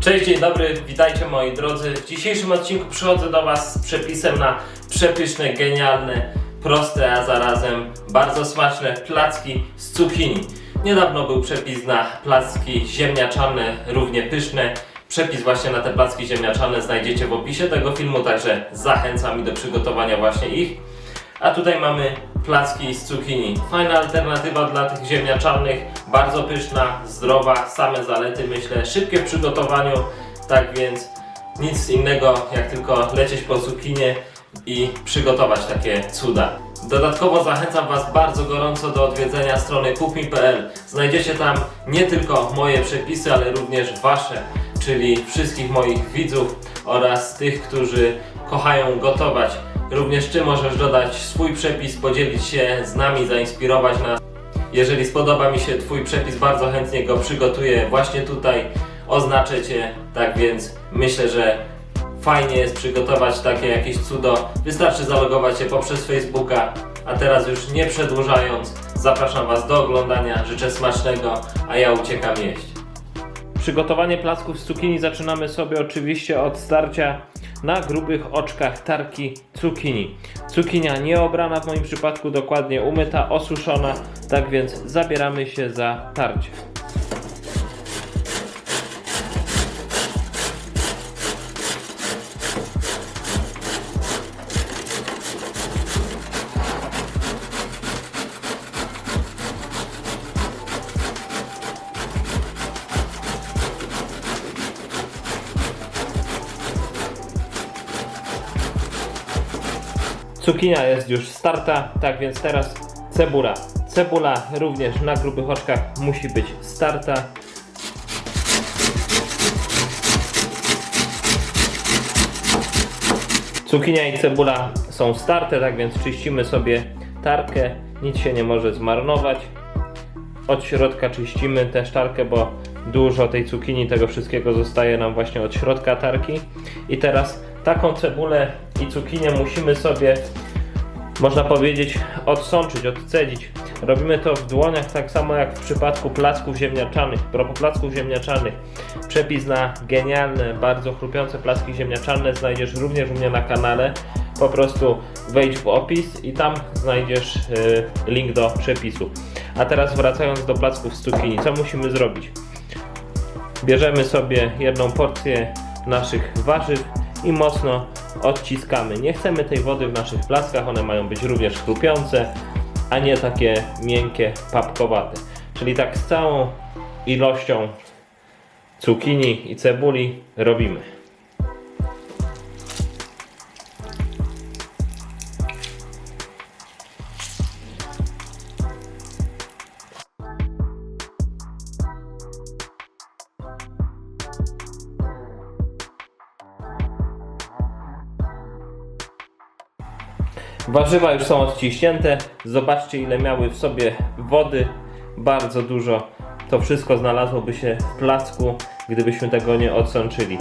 Cześć, dzień dobry, witajcie moi drodzy. W dzisiejszym odcinku przychodzę do Was z przepisem na przepyszne, genialne, proste, a zarazem bardzo smaczne placki z cukinii. Niedawno był przepis na placki ziemniaczane, równie pyszne. Przepis właśnie na te placki ziemniaczane znajdziecie w opisie tego filmu, także zachęcam i do przygotowania właśnie ich. A tutaj mamy placki z cukinii. Fajna alternatywa dla tych ziemniaczanych, bardzo pyszna, zdrowa, same zalety myślę, szybkie w przygotowaniu, tak więc nic innego jak tylko lecieć po cukinię i przygotować takie cuda. Dodatkowo zachęcam Was bardzo gorąco do odwiedzenia strony kuchmi.pl. Znajdziecie tam nie tylko moje przepisy, ale również Wasze, czyli wszystkich moich widzów oraz tych, którzy kochają gotować. Również Ty możesz dodać swój przepis, podzielić się z nami, zainspirować nas. Jeżeli spodoba mi się Twój przepis, bardzo chętnie go przygotuję właśnie tutaj. Oznaczę Cię, tak więc myślę, że fajnie jest przygotować takie jakieś cudo. Wystarczy zalogować się poprzez Facebooka. A teraz już nie przedłużając, zapraszam Was do oglądania. Życzę smacznego, a ja uciekam jeść. Przygotowanie placków z cukinii zaczynamy sobie oczywiście od starcia na grubych oczkach tarki cukinii. Cukinia nieobrana w moim przypadku, dokładnie umyta, osuszona, tak więc zabieramy się za tarcie. Cukinia jest już starta, tak więc teraz cebula. Cebula również na grubych oczkach musi być starta. Cukinia i cebula są starte, tak więc czyścimy sobie tarkę. Nic się nie może zmarnować. Od środka czyścimy też tarkę, bo dużo tej cukinii, tego wszystkiego zostaje nam właśnie od środka tarki. I teraz taką cebulę i cukinię musimy sobie, można powiedzieć, odsączyć, odcedzić. Robimy to w dłoniach, tak samo jak w przypadku placków ziemniaczanych. Propos placków ziemniaczanych, przepis na genialne, bardzo chrupiące placki ziemniaczane znajdziesz również u mnie na kanale. Po prostu wejdź w opis i tam znajdziesz y, link do przepisu. A teraz wracając do placków z cukinii, co musimy zrobić? Bierzemy sobie jedną porcję naszych warzyw i mocno odciskamy. Nie chcemy tej wody w naszych plaskach, one mają być również chrupiące, a nie takie miękkie, papkowate. Czyli tak z całą ilością cukinii i cebuli robimy. Warzywa już są odciśnięte. Zobaczcie, ile miały w sobie wody. Bardzo dużo. To wszystko znalazłoby się w placku, gdybyśmy tego nie odsączyli.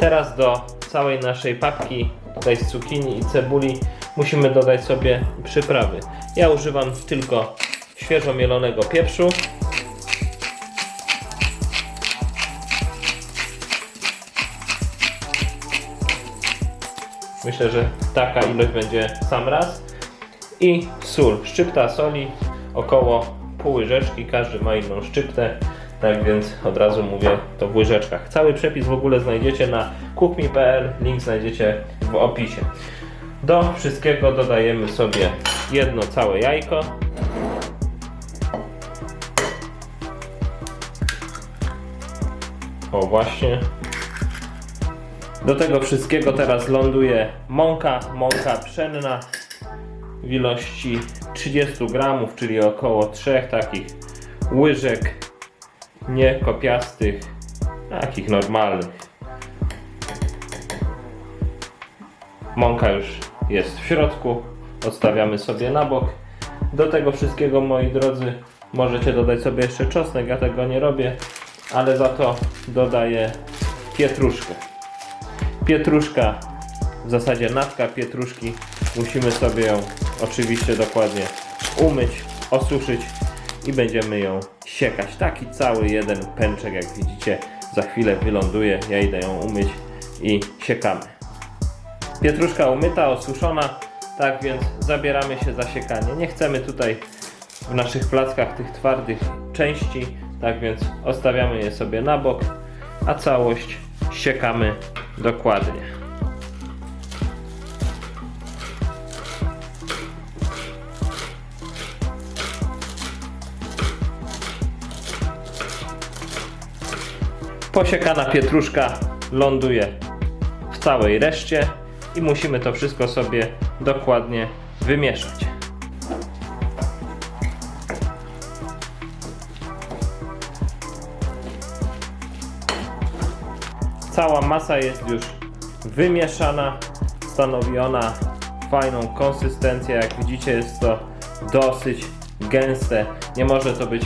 Teraz do całej naszej papki, tutaj z cukinii i cebuli, musimy dodać sobie przyprawy. Ja używam tylko świeżo mielonego pieprzu. Myślę, że taka ilość będzie sam raz. I sól. Szczypta soli, około pół łyżeczki. Każdy ma inną szczyptę. Tak więc od razu mówię to w łyżeczkach. Cały przepis w ogóle znajdziecie na kuchmi.pl. Link znajdziecie w opisie. Do wszystkiego dodajemy sobie jedno całe jajko. O właśnie, do tego wszystkiego teraz ląduje mąka, mąka pszenna w ilości 30 gramów, czyli około 3 takich łyżek nie kopiastych, takich normalnych. Mąka już jest w środku, odstawiamy sobie na bok. Do tego wszystkiego, moi drodzy, możecie dodać sobie jeszcze czosnek, ja tego nie robię, ale za to dodaję pietruszkę. Pietruszka, w zasadzie natka pietruszki, musimy sobie ją oczywiście dokładnie umyć, osuszyć i będziemy ją siekać. Taki cały jeden pęczek, jak widzicie, za chwilę wyląduje, ja idę ją umyć i siekamy. Pietruszka umyta, osuszona, tak więc zabieramy się za siekanie. Nie chcemy tutaj w naszych plackach tych twardych części, tak więc odstawiamy je sobie na bok, a całość siekamy dokładnie. Posiekana pietruszka ląduje w całej reszcie i musimy to wszystko sobie dokładnie wymieszać. Cała masa jest już wymieszana, stanowi ona fajną konsystencję. Jak widzicie, jest to dosyć gęste. Nie może to być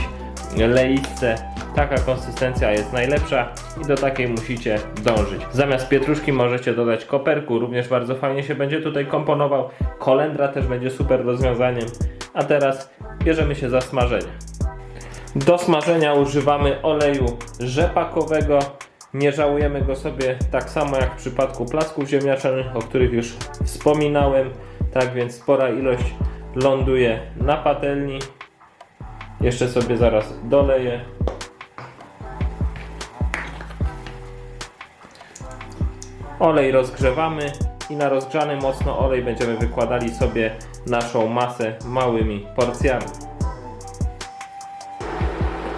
leiste. Taka konsystencja jest najlepsza i do takiej musicie dążyć. Zamiast pietruszki możecie dodać koperku, również bardzo fajnie się będzie tutaj komponował. Kolendra też będzie super rozwiązaniem. A teraz bierzemy się za smażenie. Do smażenia używamy oleju rzepakowego. Nie żałujemy go sobie tak samo jak w przypadku placków ziemniaczanych, o których już wspominałem. Tak więc spora ilość ląduje na patelni. Jeszcze sobie zaraz doleję. Olej rozgrzewamy i na rozgrzany mocno olej będziemy wykładali sobie naszą masę małymi porcjami.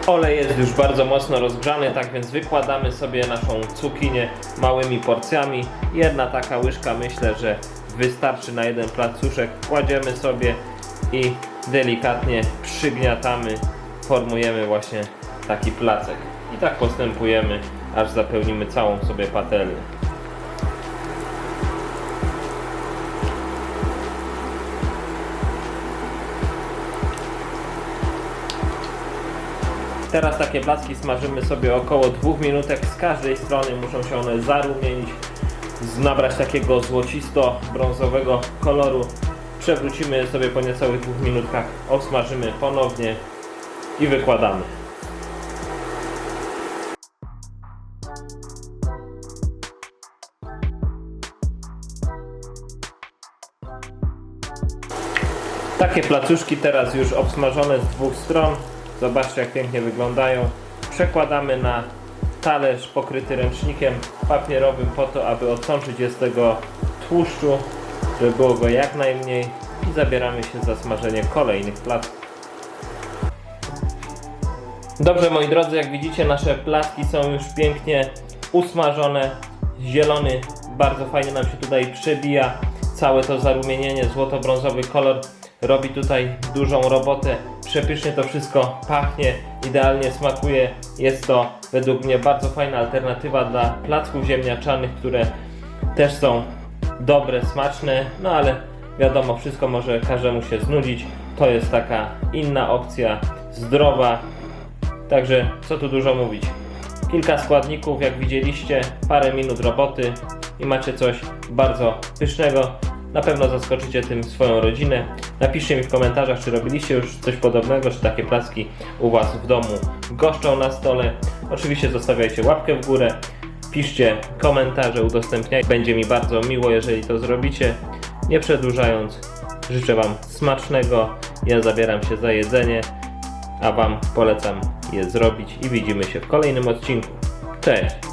Olej jest już bardzo mocno rozgrzany, tak więc wykładamy sobie naszą cukinię małymi porcjami. Jedna taka łyżka myślę, że wystarczy na jeden placuszek. Kładziemy sobie i delikatnie przygniatamy, formujemy właśnie taki placek. I tak postępujemy, aż zapełnimy całą sobie patelnię. Teraz takie placki smażymy sobie około 2 minutek. Z każdej strony muszą się one zarumienić, nabrać takiego złocisto-brązowego koloru. Przewrócimy sobie po niecałych 2 minutkach, obsmażymy ponownie i wykładamy. Takie placuszki teraz już obsmażone z dwóch stron. Zobaczcie jak pięknie wyglądają. Przekładamy na talerz pokryty ręcznikiem papierowym po to, aby odsączyć je z tego tłuszczu, żeby było go jak najmniej i zabieramy się za smażenie kolejnych placków. Dobrze moi drodzy, jak widzicie nasze placki są już pięknie usmażone. Zielony bardzo fajnie nam się tutaj przebija. Całe to zarumienienie, złoto-brązowy kolor robi tutaj dużą robotę. Przepysznie to wszystko pachnie, idealnie smakuje. Jest to według mnie bardzo fajna alternatywa dla placków ziemniaczanych, które też są dobre, smaczne, no ale wiadomo, wszystko może każdemu się znudzić. To jest taka inna opcja, zdrowa, Także co tu dużo mówić. Kilka składników, jak widzieliście, parę minut roboty i macie coś bardzo pysznego. Na pewno zaskoczycie tym swoją rodzinę. Napiszcie mi w komentarzach, czy robiliście już coś podobnego, czy takie placki u Was w domu goszczą na stole. Oczywiście zostawiajcie łapkę w górę, piszcie komentarze, udostępniajcie. Będzie mi bardzo miło, jeżeli to zrobicie. Nie przedłużając, życzę Wam smacznego. Ja zabieram się za jedzenie a Wam polecam je zrobić i widzimy się w kolejnym odcinku. Cześć!